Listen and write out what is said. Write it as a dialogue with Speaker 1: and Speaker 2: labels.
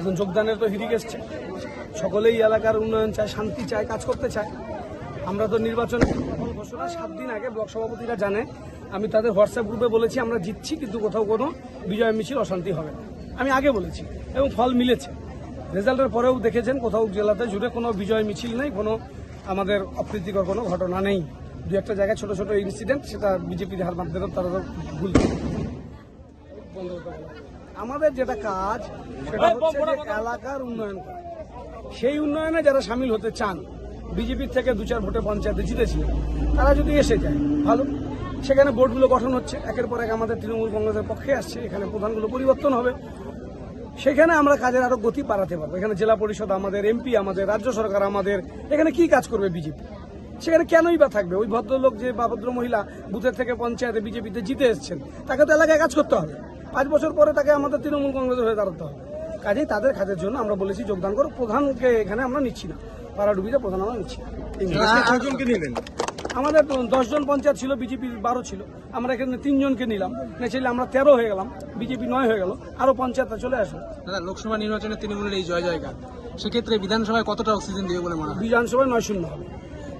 Speaker 1: এখন যোগদানের তো হিরিক এসছে। সকলেই এলাকার উন্নয়ন চায়, শান্তি চায়, কাজ করতে চায়। আমরা তো নির্বাচন ঘোষণা সাত দিন আগে ব্লক সভাপতিরা জানে। আমি তাদের হোয়াটসঅ্যাপ গ্রুপে বলেছি, আমরা জিতছি, কিন্তু কোথাও কোনো বিজয় মিছিল অশান্তি হবে না। আমি আগে বলেছি, এবং ফল মিলেছে। রেজাল্টের পরেও দেখেছেন, কোথাও জেলাতে জুড়ে কোনো বিজয় মিছিল নেই, কোনো আমাদের অপ্রীতিকর কোনো ঘটনা নেই। দু একটা জায়গায় ছোট ছোট ইনসিডেন্ট সেটা বিজেপির হার মাধ্যমে তারা ভুল। আমাদের যেটা কাজ সেটা হচ্ছে যে এলাকার উন্নয়ন করা। সেই উন্নয়নে যারা সামিল হতে চান বিজেপির থেকে দু চার ভোটে পঞ্চায়েতে জিতেছিল তারা যদি এসে যায় ভালো। সেখানে বোর্ডগুলো গঠন হচ্ছে একের পর এক আমাদের তৃণমূল কংগ্রেসের পক্ষে আসছে এখানে প্রধানগুলো পরিবর্তন হবে। সেখানে আমরা কাজের আরও গতি বাড়াতে পারব। এখানে জেলা পরিষদ আমাদের এমপি আমাদের রাজ্য সরকার আমাদের এখানে কি কাজ করবে বিজেপি? সেখানে কেনই বা থাকবে? ওই ভদ্রলোক যে বা ভদ্র মহিলা বুথের থেকে পঞ্চায়েতে বিজেপিতে জিতে এসছেন তাকে তো এলাকায় কাজ করতে হবে। পাঁচ বছর পরে তাকে আমাদের তৃণমূল কংগ্রেসের হয়ে দাঁড়াতে হবে। কাজেই তাদের কাজের জন্য আমরা বলেছি যোগদান করো। প্রধানকে এখানে আমরা নিচ্ছি না। পাড়াডুবিতে প্রধান আমরা নিচ্ছি।
Speaker 2: আজকে
Speaker 1: আমাদের দশজন পঞ্চায়েত ছিল বিজেপির বারো ছিল। আমরা এখানে তিনজনকে নিলাম। নেছিলে আমরা তেরো হয়ে গেলাম। বিজেপি নয় হয়ে গেল। আরও পঞ্চায়েত চলে আসবে
Speaker 3: দাদা লোকসভা নির্বাচনে তৃণমূলের এই জয় জয়গান সেক্ষেত্রে বিধানসভায় কতটা অক্সিজেন দেবে বলে মনে হয়?
Speaker 1: বিধানসভায় নয় শূন্য হবে।